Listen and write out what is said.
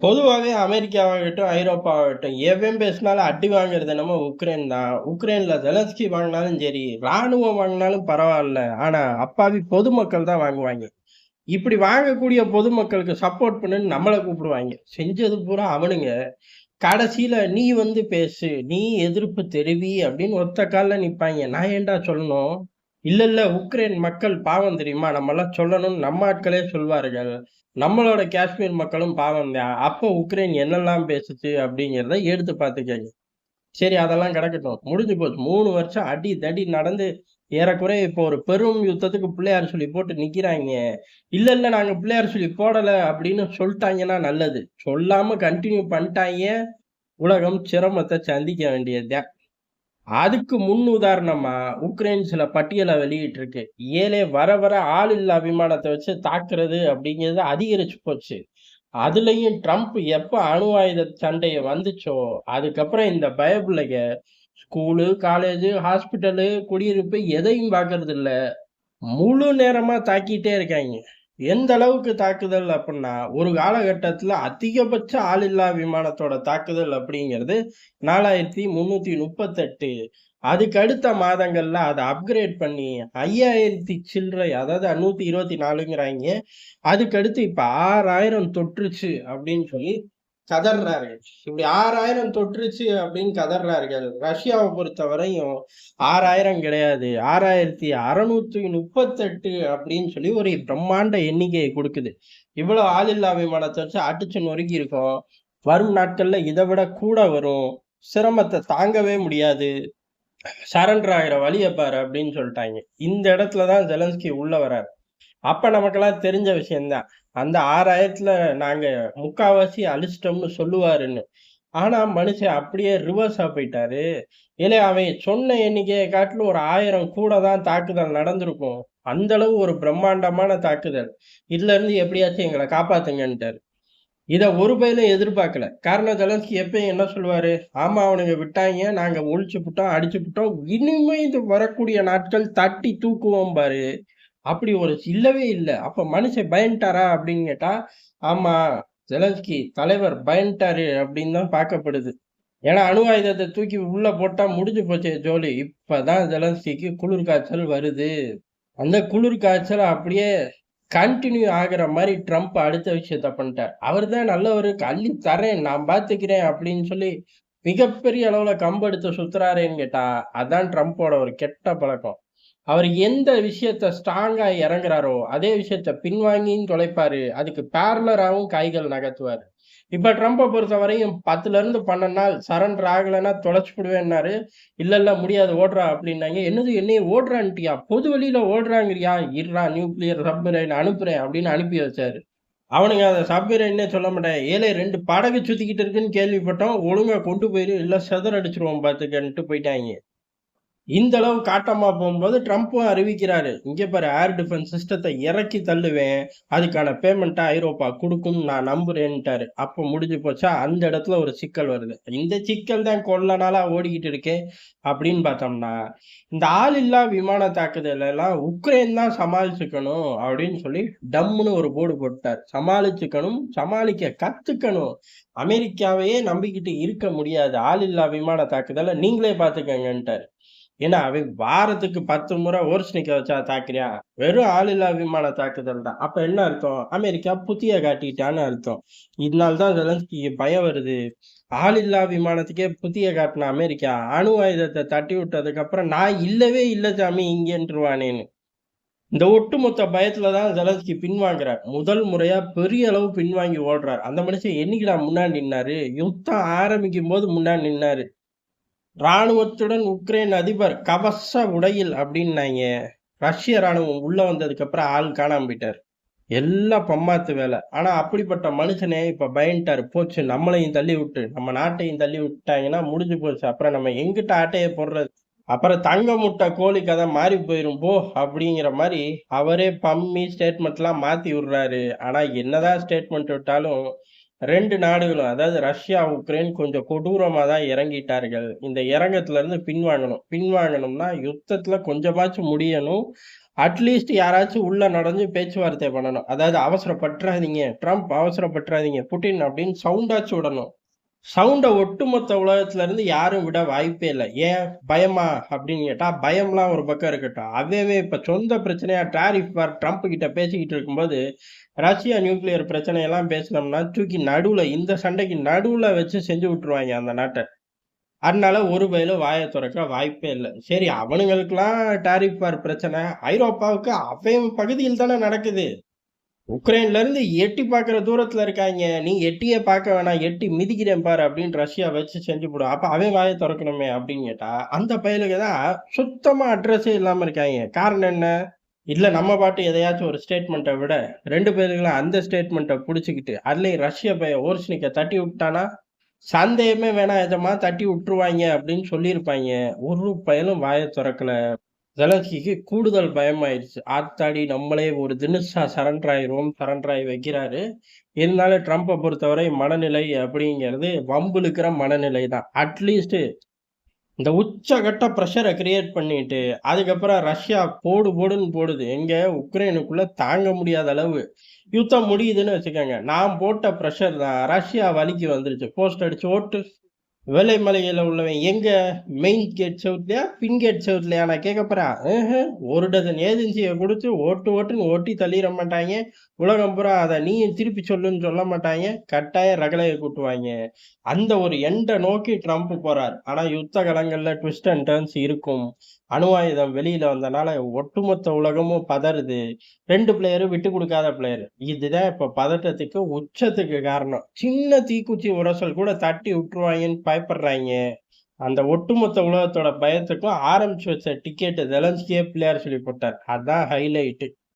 பொதுவாகவே அமெரிக்காவாகட்டும், ஐரோப்பாவாகட்டும், எவன் பேசினாலும் அடி வாங்குறது என்னமோ உக்ரைன் தான். உக்ரைன்ல ஜெலன்ஸ்கி வாங்குனாலும் சரி, ராணுவம் வாங்கினாலும் பரவாயில்ல ஆனா, அப்பாவி பொதுமக்கள் தான் வாங்குவாங்க இப்படி வாங்கக்கூடிய பொதுமக்களுக்கு சப்போர்ட் பண்ணுன்னு நம்மளை கூப்பிடுவாங்க செஞ்சது பூரா அவனுங்க. கடைசியில நீ வந்து பேசு, நீ எதிர்ப்பு தெரிவி அப்படின்னு ஒத்த கால்ல நிற்பாங்க நான் ஏன்டா சொல்லணும்? இல்லை இல்லை உக்ரைன் மக்கள் பாவம் தெரியுமா? நம்மெல்லாம் சொல்லணும்னு நம்ம ஆட்களே சொல்வார்கள். நம்மளோட காஷ்மீர் மக்களும் பாவம் தான். அப்போ உக்ரைன் என்னெல்லாம் பேசுச்சு அப்படிங்கிறத எடுத்து பார்த்துக்கங்க. சரி அதெல்லாம் கிடக்கட்டும். முடிஞ்சு போச்சு. மூணு வருஷம் அடி தடி நடந்து ஏறக்குறைய இப்போ ஒரு பெரும் யுத்தத்துக்கு பிள்ளையார் சொல்லி போட்டு நிற்கிறாங்க இல்லை இல்லை நாங்கள் பிள்ளையார் சொல்லி போடலை அப்படின்னு சொல்லிட்டாங்கன்னா நல்லது. சொல்லாமல் கண்டினியூ பண்ணிட்டாங்க உலகம் சிரமத்தை சந்திக்க வேண்டியதுதான் அதுக்கு முன் உதாரணமா உக்ரைன் சில பட்டியல வெளியிட்டிருக்கு. ஏழே வர வர ஆளில்லா விமானத்தை வச்சு தாக்குறது அப்படிங்கிறது அதிகரிச்சு போச்சு. அதுலயும் ட்ரம்ப் எப்ப அணு ஆயுத சண்டையை வந்துச்சோ, அதுக்கப்புறம் இந்த பயப்புள்ளைக ஸ்கூலு, காலேஜு, ஹாஸ்பிட்டலு, குடியிருப்பு எதையும் பார்க்கறதில்ல. முழு நேரமா தாக்கிட்டே இருக்காங்க எந்த அளவுக்கு தாக்குதல் அப்படின்னா ஒரு காலகட்டத்தில் அதிகபட்ச ஆளில்லா விமானத்தோட தாக்குதல் அப்படிங்கிறது 4338 அதுக்கு அடுத்த மாதங்கள்ல அதை அப்கிரேட் பண்ணி ஐயாயிரத்தி சில்லறை அதாவது 524ங்கிறாய்ங்க. அதுக்கு அடுத்து இப்ப 6000 தொற்றுச்சு அப்படின்னு சொல்லி கதர்றாரு. இப்படி 6000 தொற்றுச்சு அப்படின்னு கதர்றார்கள். ரஷ்யாவை பொறுத்தவரையும் 6000 கிடையாது. 6638 அப்படின்னு சொல்லி ஒரு பிரம்மாண்ட எண்ணிக்கையை கொடுக்குது இவ்வளோ ஆளில்லா விமானத்தை வச்சு அடிச்சு நொறுக்கியிருக்கோம். வரும் நாட்கள்ல இதை விட கூட வரும். சிரமத்தை தாங்கவே முடியாது. சரண்டர் ஆகிற வழியை பாரு அப்படின்னு சொல்லிட்டாங்க இந்த இடத்துல தான் ஜெலன்ஸ்கி உள்ள வராரு. அப்ப நமக்கெல்லாம் தெரிஞ்ச விஷயம்தான் அந்த 6000த்துல நாங்க முக்காவாசி அழிச்சிட்டோம்னு சொல்லுவாருன்னு. ஆனா மனுஷன் அப்படியே ரிவர்ஸாக போயிட்டாரு. ஏலே அவன் சொன்ன எண்ணிக்கையை காட்டிலும் ஒரு ஆயிரம் கூட தான் தாக்குதல் நடந்திருக்கும். அந்த அளவு ஒரு பிரம்மாண்டமான தாக்குதல். இதுல இருந்து எப்படியாச்சும் எங்களை காப்பாத்துங்கன்ட்டாரு. இதை ஒரு பயலும் எதிர்பார்க்கல. காரணம் ஜலன்ஸ்கி எப்பயும் என்ன சொல்லுவாரு? ஆமா அவனுங்க விட்டாங்க நாங்க ஒழிச்சு புட்டோம், அடிச்சு புட்டோம். இனிமே இது வரக்கூடிய நாட்கள் தட்டி தூக்குவோம் பாரு. அப்படி ஒரு இல்லவே இல்ல. அப்ப மனுஷன் பயந்துட்டாரா அப்படின்னு கேட்டா, ஆமா ஜெலன்ஸ்கி தலைவர் பயன்ட்டாரு அப்படின்னு தான் பார்க்கப்படுது. ஏன்னா அணு ஆயுதத்தை தூக்கி உள்ள போட்டா முடிஞ்சு போச்சே ஜோலி. இப்பதான் ஜெலன்ஸ்கிக்கு குளிர் காய்ச்சல் வருது. அந்த குளிர் காய்ச்சல் அப்படியே கண்டினியூ ஆகுற மாதிரி ட்ரம்ப் அடுத்த விஷயத்த பண்ணிட்டார். அவர் தான் நல்லவரு அள்ளி தரேன் நான் பார்த்துக்கிறேன் அப்படின்னு சொல்லி மிகப்பெரிய அளவுல கம்பெடுத்து சுத்துறாரேன்னு கேட்டா, அதான் ட்ரம்ப்போட ஒரு கெட்ட பழக்கம். அவர் எந்த விஷயத்த ஸ்ட்ராங்காக இறங்குறாரோ, அதே விஷயத்த பின்வாங்கியும் தொலைப்பாரு. அதுக்கு பேரலராகவும் கைகள் நகர்த்துவார் இப்போ ட்ரம்ப்பை பொறுத்த பொறுத்தவரையும் 10லருந்து 12 நாள் சரண்டர் ஆகலைன்னா தொலைச்சி விடுவேன்னாரு இல்லை இல்லை முடியாது ஓடுறா அப்படின்னாங்க. என்னது என்னையே ஓடுறான்ட்டியா பொது வழியில் ஓடுறாங்கிறியா இருறா நியூக்ளியர் சப்மரைன் அனுப்புறேன் அப்படின்னு அனுப்பி வச்சாரு. அவனுங்க அதை சப்மரைன்னே சொல்ல மாட்டேன் ஏழை ரெண்டு படகு சுற்றிக்கிட்டு இருக்குன்னு கேள்விப்பட்டோம். ஒழுங்கா கொண்டு போயிரு. இல்லை சிதறடிச்சுருவோம் பார்த்துக்கன்ட்டு போயிட்டாங்க இந்த அளவு காட்டமா போகும்போது ட்ரம்ப்பும் அறிவிக்கிறாரு. இங்க பாரு ஏர் டிஃபென்ஸ் சிஸ்டத்தை இறக்கி தள்ளுவேன். அதுக்கான பேமெண்ட்டை ஐரோப்பா கொடுக்கும் நான் நம்புறேன்ட்டாரு. அப்ப முடிஞ்சு போச்சா? அந்த இடத்துல ஒரு சிக்கல் வருது. இந்த சிக்கல் தான் கொள்ள நாளா ஓடிக்கிட்டு இருக்கே அப்படின்னு பார்த்தோம்னா, இந்த ஆளில்லா விமான தாக்குதல் எல்லாம் உக்ரைன் தான் சமாளிச்சுக்கணும் அப்படின்னு சொல்லி டம்முன்னு ஒரு போர்டு போட்டார். சமாளிச்சுக்கணும், சமாளிக்க கத்துக்கணும். அமெரிக்காவையே நம்பிக்கிட்டு இருக்க முடியாது. ஆளில்லா விமான தாக்குதலை நீங்களே பார்த்துக்கங்கன்ட்டாரு. ஏன்னா அவன் வாரத்துக்கு 10 முறை ஓர்ஸ்னிக்க வச்சா தாக்குறியா? வெறும் ஆளில்லா விமான தாக்குதல் தான். அப்ப என்ன அர்த்தம்? அமெரிக்கா புத்திய காட்டிட்டான்னு அர்த்தம். இதனால்தான் ஜெலன்ஸ்கிக்கு பயம் வருது. ஆளில்லா விமானத்துக்கே புத்திய காட்டின அமெரிக்கா, அணு ஆயுதத்தை தட்டி விட்டதுக்கு அப்புறம் நான் இல்லவே இல்லை சாமி இங்கேன்றுவானேன்னு இந்த ஒட்டுமொத்த பயத்துல தான் ஜெலன்ஸ்கி பின்வாங்குறார். முதல் முறையா பெரிய அளவு பின்வாங்கி ஓடுறார். அந்த மனுஷன் என்னைக்குடா முன்னாடி நின்னாரு? யுத்தம் ஆரம்பிக்கும்போது முன்னாடி நின்னாரு. ராணுவத்துடன் உக்ரைன் அதிபர் கவச உடையில் அப்படின்னாங்க ரஷ்ய ராணுவம் உள்ள வந்ததுக்கப்புறம் ஆள் காணாம போயிட்டார் எல்லாம் பம்மாத்து வேலை ஆனால் அப்படிப்பட்ட மனுஷனே இப்போ பயந்துட்டாரு. போச்சு நம்மளையும் தள்ளி விட்டு, நம்ம நாட்டையும் தள்ளி விட்டாங்கன்னா முடிஞ்சு போச்சு. அப்புறம் நம்ம எங்கிட்ட ஆட்டையை போடுறது? அப்புறம் தங்க முட்டை கோழி கதை மாறி போயிடும் போ அப்படிங்கிற மாதிரி அவரே பம்மி ஸ்டேட்மெண்ட்லாம் மாற்றி விடுறாரு. ஆனால் என்னதான் ஸ்டேட்மெண்ட் விட்டாலும், ரெண்டு நாடுகளும் அதாவது ரஷ்யா, உக்ரைன் கொஞ்சம் கொடூரமாக தான் இறங்கிட்டார்கள். இந்த இறங்கத்துலேருந்து பின்வாங்கணும். பின்வாங்கணும்னா யுத்தத்தில் கொஞ்சமாச்சும் முடியணும். அட்லீஸ்ட் யாராச்சும் உள்ள நடந்து பேச்சுவார்த்தை பண்ணணும். அதாவது அவசரப்பட்டுறாதீங்க ட்ரம்ப் அவசரப்பட்றாதீங்க, புட்டின் அப்படின்னு சவுண்டாச்சும் விடணும். சவுண்டை ஒட்டுமொத்த உலகத்துல இருந்து யாரும் விட வாய்ப்பே இல்லை ஏன்? பயமா? அப்படின்னு கேட்டா, பயம்லாம் ஒரு பக்கம் இருக்கட்டும். அவையவே இப்போ இப்ப சொந்த பிரச்சனையா டாரிஃப் வார் ட்ரம்ப் கிட்ட பேசிக்கிட்டு இருக்கும்போது, ரஷ்யா நியூக்ளியர் பிரச்சனையெல்லாம் பேசுனோம்னா, தூக்கி நடுவுல இந்த சண்டைக்கு நடுவுல வச்சு செஞ்சு விட்டுருவாங்க அந்த நாட்டை அதனால ஒரு பயலும் வாய தொறக்க வாய்ப்பே இல்லை சரி அவனுங்களுக்கெல்லாம் டாரிஃப் வார் பிரச்சனை. ஐரோப்பாவுக்கு அவன் பகுதியில் தானே நடக்குது. உக்ரைன்லேருந்து எட்டி பார்க்குற தூரத்தில் இருக்காய்ங்க. நீ எட்டியே பார்க்க வேணாம். எட்டி மிதிக்கிறேன் பாரு அப்படின்னு ரஷ்யா வச்சு செஞ்சு போடும். அப்போ அவன் வாயை திறக்கணுமே அப்படின்னு கேட்டால் அந்த பயலுக்கு தான் சுத்தமாக அட்ரஸே இல்லாமல் இருக்காய்ங்க. காரணம் என்ன? இல்லை நம்ம பாட்டு எதையாச்சும் ஒரு ஸ்டேட்மெண்ட்டை விட ரெண்டு பேருக்குலாம் அந்த ஸ்டேட்மெண்ட்டை பிடிச்சிக்கிட்டு அதுலேயும் ரஷ்ய பையன் ஓர்ஷ்னிக்க தட்டி விட்டானா, சந்தேகமே வேணாம் எதமா தட்டி விட்டுருவாங்க அப்படின்னு சொல்லியிருப்பாய்ங்க. ஒரு பயலும் வாயை திறக்கலை ஜலஸ்கிக்கு கூடுதல் பயமாயிருச்சு. ஆத்தாடி நம்மளே ஒரு தினசா சரண்டர் ஆயிரும் சரண்டர் ஆகி வைக்கிறாரு. இருந்தாலும் ட்ரம்ப்பை பொறுத்தவரை மனநிலை அப்படிங்கிறது வம்பிழுக்கிற மனநிலை தான். அட்லீஸ்ட் இந்த உச்சகட்ட ப்ரெஷரை கிரியேட் பண்ணிட்டு, அதுக்கப்புறம் ரஷ்யா போடு போடுன்னு போடுது. எங்கே உக்ரைனுக்குள்ளே தாங்க முடியாத அளவு யுத்தம் முடியுதுன்னு வச்சுக்கோங்க நான் போட்ட ப்ரெஷர் தான் ரஷ்யா வலிக்கு வந்துருச்சு. போஸ்ட் அடிச்சு ஓட்டு. வெள்ளை மலையில் உள்ளவன் எங்க? மெயின் கேட் செவுத்துலயா? பின் கேட் செவுத்துலயா நான் கேட்க போகிறேன் ஒரு டஜன் ஏஜென்சியை கொடுத்து ஓட்டு ஓட்டுன்னு ஓட்டி தள்ளிட மாட்டாங்க உலகம் பூரா அதை நீயும் திருப்பி சொல்லுன்னு சொல்ல மாட்டாங்க கட்டாயம் ரகலையை கூட்டுவாங்க அந்த ஒரு எண்டை நோக்கி ட்ரம்ப் போகிறார் ஆனால் யுத்த களங்கள்ல ட்விஸ்ட் அண்ட் டர்ன்ஸ் இருக்கும். அணு ஆயுதம் வெளியில வந்தனால ஒட்டுமொத்த உலகமும் பதறுது. ரெண்டு பிளேயரும் விட்டு கொடுக்காத பிளேயர். இதுதான் இப்போ பதட்டத்துக்கு உச்சத்துக்கு காரணம். சின்ன தீக்குச்சி உரசல் கூட தட்டி விட்டுருவாய்ங்கன்னு பயப்படுறாங்க அந்த ஒட்டுமொத்த உலகத்தோட பயத்துக்கும் ஆரம்பிச்சு வச்ச டிக்கெட் ஜெலன்ஸ்கியே பிள்ளையார் சொல்லி போட்டார். அதான் ஹைலைட்டு.